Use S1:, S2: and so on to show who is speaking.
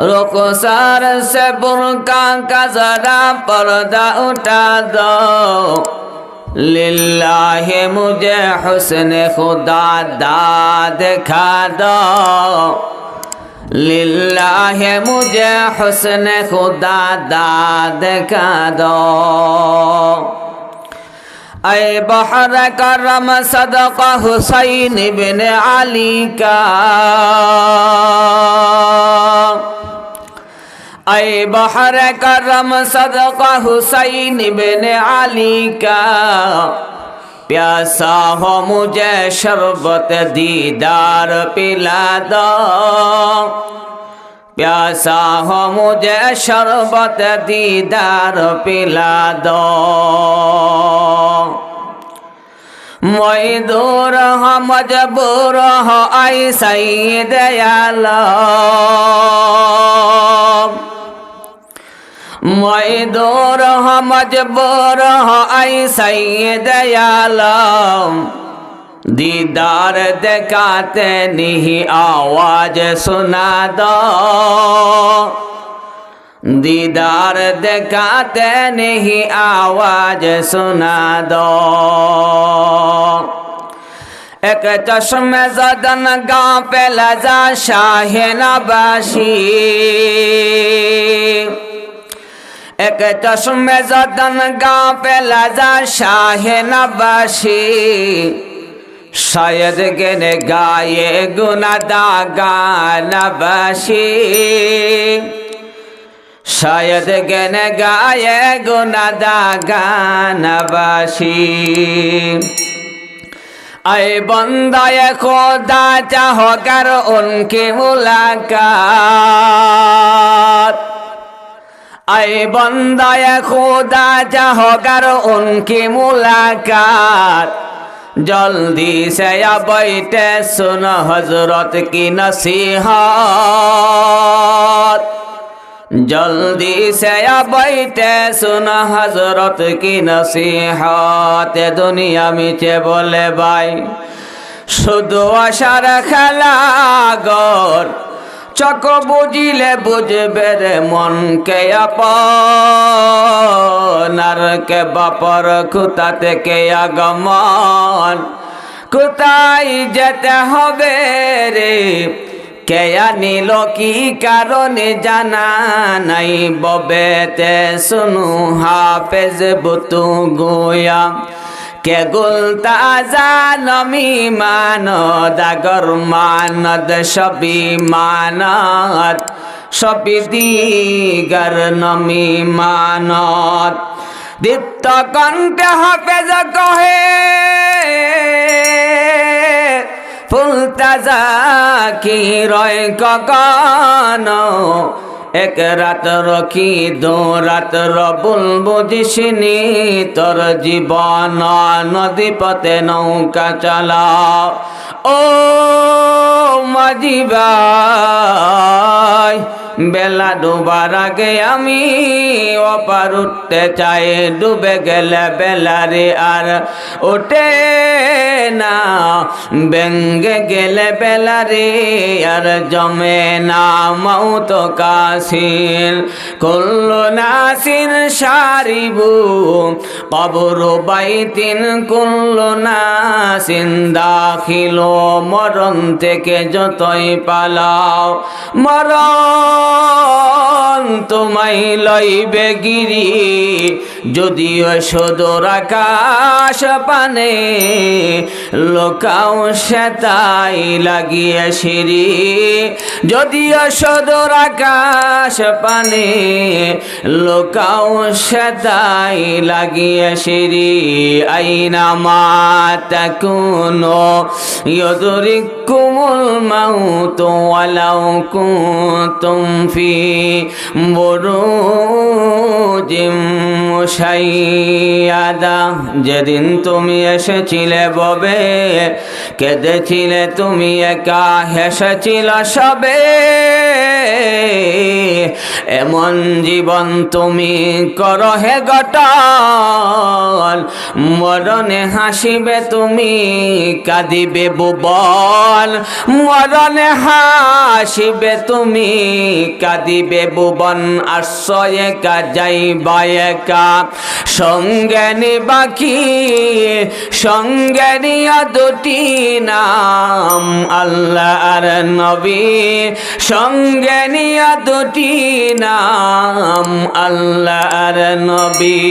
S1: रुखसार से बुरका का जरा पर्दा उठा दो लिल्लाह मुझे हुस्न खुदा दाद खा दो लिल्लाह मुझे हुस्न खुदा दाद खा दो ऐ बहर करम सदका हुसैन बिन अली का ऐ बहर करम सदका हुसैन बिन अली का। प्यासा हो मुझे शरबत दीदार पिला दो। प्यासा हो मुझे शरबत दीदार पिला दो। मैं दूर हो मजबूर हो ऐसा ही दयाला मैं दूर हो मजबूर हो ऐसा ही दयाला दीदार दिखाते नहीं, आवाज़ सुना दो। दीदार दिखाते नहीं, आवाज़ सुना दो। एक चश्मे जदन गाँव पे लजा शाह नबाशी। এক চশমে যতন গা পেলা যা শাহে নবাসি। শায়দ গেনে গায়ে গুনাদা গানবাসি শায়দ গেনে গায়ে গুনাদা গানবাসি আই বন্দায় খোদা چاہو کر ان کی बंदय खुदा चाहोगर उनकी मुलाकात जल्दी से या बैठे सुन हजरत की नसीहत जल्दी से या बैठे सुन हजरत की नसीहत दुनिया मिचे बोले भाई शुद्ध अशर खला गौर চক বুঝিলে বুঝবে রে মনকে আপনার কে বাপর খুতা থেকে আগমন? কোথায় যেতে হবে রে? কেয়া নিল কি কারণে জানা নাই? ববেতে শুনু হাফেজ বুতু গোয়া। কে গুল তাজা নমি মানদ, আগর মানদ, সবি মানত সবি দিগর নমি মানত দীপ্ত কণ্ঠে হাফেজ কহে ফুলতাজা কি রয় কখন? এক রাত রকি দু রাত রবুল বুঝিসনি। তোর জীবন নদী পথে নৌকা চালা ও মাঝি বেলা ডুবার আগে আমি অপার উঠতে চাই, ডুবে গেলে বেলারে আর ওঠে না। ব্যঙ্গে গেলে বেলারে আর জমে না। মৌত কাসিন কুল্লু নাসিন সারিবু কবর বাইতিন কুল্লু নাসিন দাখিল মরণ থেকে যতই পালাও মরণ তোমায় লইবে গিরি, যদিও সদর আকাশ পানে, লোকাও সেতাই লাগিয়ে সিঁড়ি। যদিও সদর আকাশ পানে, লোকাও সেতাই লাগিয়ে সিঁড়ি। আইনা মাতা কোনো ইয়দরিকুমুল মাউত ওয়ালাউ কুনতুম ফি বুরুজিম সাইয়াদা যেদিন তুমি এসেছিলে ববে, কেঁদেছিলে তুমি একা, হেসেছিল সবে। এমন জীবন তুমি কর হে গটন মরণে হাসিবে তুমি, কাঁদিবে ভুবন মরণে হাসিবে তুমি, কাঁদিবে ভুবন আশ্রয় একা যাইবা একা। সঙ্গে নিবাকি সঙ্গে নিয়া দুটি নাম, আল্লাহ আর নবী। সঙ্গে নিয়া দুটি নাম, আল্লাহ আর নবী।